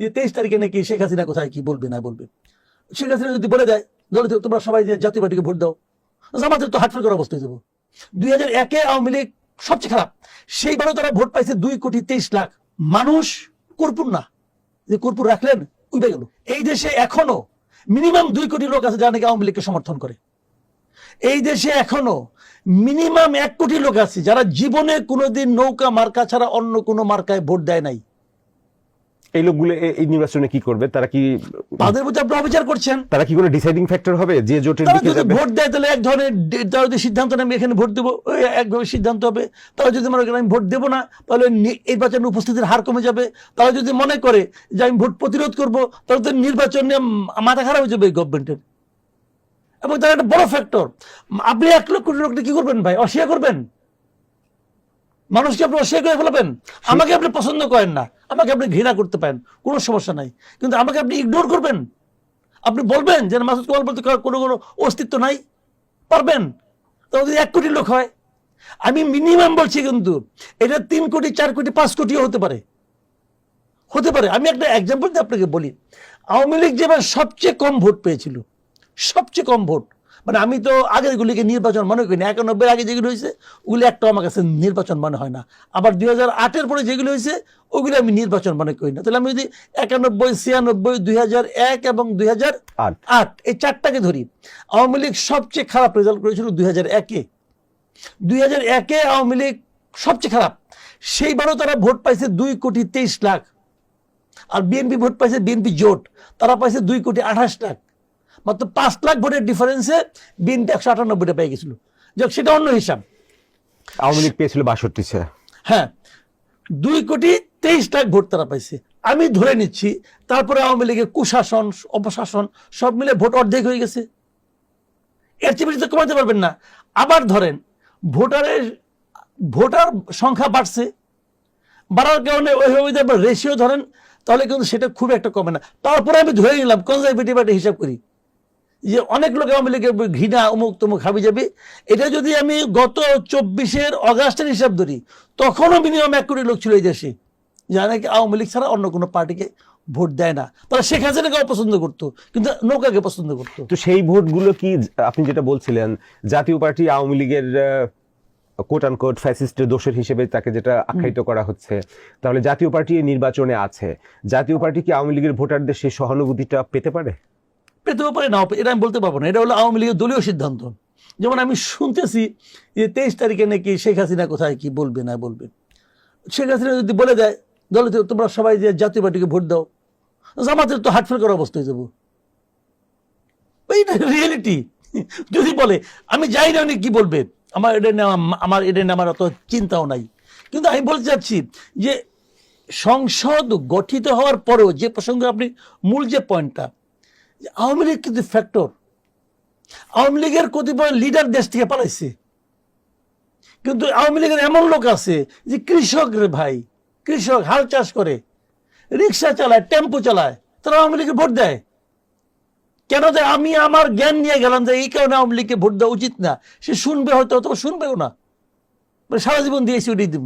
যে তেইশ তারিখে নাকি শেখ হাসিনা কোথায়, কি বলবে, না বলবে? শেখ হাসিনা যদি বলে দেয় দলে তোমরা সবাই যে জাতীয় পার্টিকে ভোট দাও। জামাতের তো হাটফেল করা অবস্থা হয়ে যাব। দুই হাজার একে আওয়ামী লীগ সবচেয়ে খারাপ। সেইবারও তারা ভোট পাইছে দুই কোটি তেইশ লাখ। মানুষ কর্পূর না। যে কর্পূর রাখলেন উঠে গেল। এই দেশে এখনও মিনিমাম দুই কোটি লোক আছে যারা নাকি আওয়ামী লীগকে সমর্থন করে। এই দেশে এখনও মিনিমাম এক কোটি লোক আছে যারা জীবনে কোনোদিন নৌকা মার্কা ছাড়া অন্য কোনো মার্কায় ভোট দেয় নাই। এই লোকগুলো এই নির্বাচনে কি করবে? তারা কি তাদের প্রতি আপনি অবিচার করছেন। তারা কি কোনো ডিসাইডিং ফ্যাক্টর হবে যে জোটের দিকে যাবে? ভোট দেয় তাহলে এক ধরনের তারা যদি সিদ্ধান্ত নেবে এখানে ভোট দেবো একভাবে সিদ্ধান্ত হবে। তারা যদি মনে করে আমি ভোট দেবো না তাহলে নির্বাচনে উপস্থিতির হার কমে যাবে। তারা যদি মনে করে যে আমি ভোট প্রতিরোধ করব তাহলে তো নির্বাচন নিয়ে মাথা খারাপ হয়ে যাবে এই গভর্নমেন্টের এবং তার একটা বড় ফ্যাক্টর আপনি এক লক্ষ কোটি লোকটা কি করবেন ভাই? অস্বীকার করবেন? মানুষকে আপনি অস্বীকার করে ফেলাবেন? আমাকে আপনি পছন্দ করেন না। আমাকে আপনি ঘৃণা করতে পারেন। কোনো সমস্যা নাই। কিন্তু আমাকে আপনি ইগনোর করবেন। আপনি বলবেন যে মাসুদ কামাল বলতে কোনো কোনো অস্তিত্ব নাই। পারবেন। তাহলে যদি এক কোটি লোক হয় আমি মিনিমাম বলছি কিন্তু এটা তিন কোটি চার কোটি পাঁচ কোটিও হতে পারে। হতে পারে। আমি একটা এক্সাম্পল দিয়ে আপনাকে বলি। আওয়ামী লীগ যেবার সবচেয়ে কম ভোট পেয়েছিল সবচেয়ে কম ভোট মানে আমি তো আগের গুলিকে নির্বাচন মনে করি না একানব্বই আগে যেগুলো হয়েছে ওগুলি একটা আমার কাছে নির্বাচন মনে হয় না। আবার দুই হাজার আটের পরে যেগুলো হয়েছে ওগুলো আমি নির্বাচন মনে করি না। তাহলে আমি যদি একানব্বই ছিয়ানব্বই দুই হাজার এক এবং দুই হাজার আট আট এই চারটাকে ধরি আওয়ামী লীগ সবচেয়ে খারাপ রেজাল্ট করেছিল দুই হাজার একে। দুই হাজার একে আওয়ামী লীগ সবচেয়ে খারাপ। সেইবারও তারা ভোট পাইছে দুই কোটি তেইশ লাখ। আর বিএনপি ভোট পাইছে বিএনপি জোট। তারা পাইছে দুই কোটি আঠাশ লাখ। মাত্র পাঁচ লাখ ভোটের ডিফারেন্সে বিএনপি একশো আটানব্বইটা পেয়ে গেছিল। যাক সেটা অন্য হিসাব। আওয়ামী লীগ পেয়েছিল বাষট্টিছে। হ্যাঁ দুই কোটি তেইশ লাখ ভোট তারা পাইছে। আমি ধরে নিচ্ছি তারপরে আওয়ামী লীগের কুশাসন অপশাসন সব মিলে ভোট অর্ধেক হয়ে গেছে। এর চেয়ে বেশি তো কমাতে পারবেন না। আবার ধরেন ভোটারের ভোটার সংখ্যা বাড়ছে। বাড়ার কারণে ওইভাবে রেশিও ধরেন তাহলে কিন্তু সেটা খুব একটা কমে না। তারপরে আমি ধরে নিলাম কনজারভেটিভ একটা হিসাব করি। যে অনেক লোক আওয়ামী লীগের ঘৃণা অমুক তমুক হাবি যাবে এটা যদি আমি গত চব্বিশের অগাস্টের হিসাব ধরি তখনও মিনিমাম এক কোটি লোক ছিল এই দেশে যা নাকি আওয়ামী লীগ ছাড়া অন্য কোনো পার্টিকে ভোট দেয় না। তারা শেখ হাসিনাকে অপছন্দ করতো কিন্তু নৌকাকে পছন্দ করতো। তো সেই ভোটগুলো কি আপনি যেটা বলছিলেন জাতীয় পার্টি আওয়ামী লীগের কোট আন কোট ফ্যাসিস্টের দোষের হিসেবে তাকে যেটা আখ্যায়িত করা হচ্ছে তাহলে জাতীয় পার্টি নির্বাচনে আছে। জাতীয় পার্টি কি আওয়ামী লীগের ভোটারদের সেই সহানুভূতিটা পেতে পারে? পেতেও পারে, নাও এটা আমি বলতে পারব না। এটা হলো আওয়ামী লীগের দলীয় সিদ্ধান্ত। যেমন আমি শুনতেছি যে তেইশ তারিখে নাকি শেখ হাসিনা কোথায় কি বলবে, না বলবে। শেখ হাসিনা যদি বলে দেয়, দলে তোমরা সবাই যে জাতীয় পার্টিকে ভোট দাও, জামাতের তো হাটফেল করা অবস্থা হয়ে যাব। এইটা রিয়েলিটি যদি বলে, আমি জানি না উনি কি বলবে, আমার এটা নিয়ে আমার- এটা নিয়ে আমার অত চিন্তাও নাই। কিন্তু আমি বলতে চাচ্ছি যে সংসদ গঠিত হওয়ার পরেও যে প্রসঙ্গে আপনি মূল যে পয়েন্টটা আওয়ামী লীগ কিন্তু ফ্যাক্টর আওয়ামী লীগের কতিপয় লিডার দেশ থেকে পালাইছে। কিন্তু আওয়ামী লীগের এমন লোক আছে যে কৃষক রে ভাই, কৃষক হাল চাষ করে, রিক্সা চালায়, টেম্পো চালায়, তারা আওয়ামী লীগের ভোট দেয়। কেন দেয় আমি আমার জ্ঞান নিয়ে গেলাম যে এই কারণে আওয়ামী লীগকে ভোট দেওয়া উচিত না, সে শুনবে হয়তো, অথবা শুনবেও না। মানে সারা জীবন দিয়েছি দিব।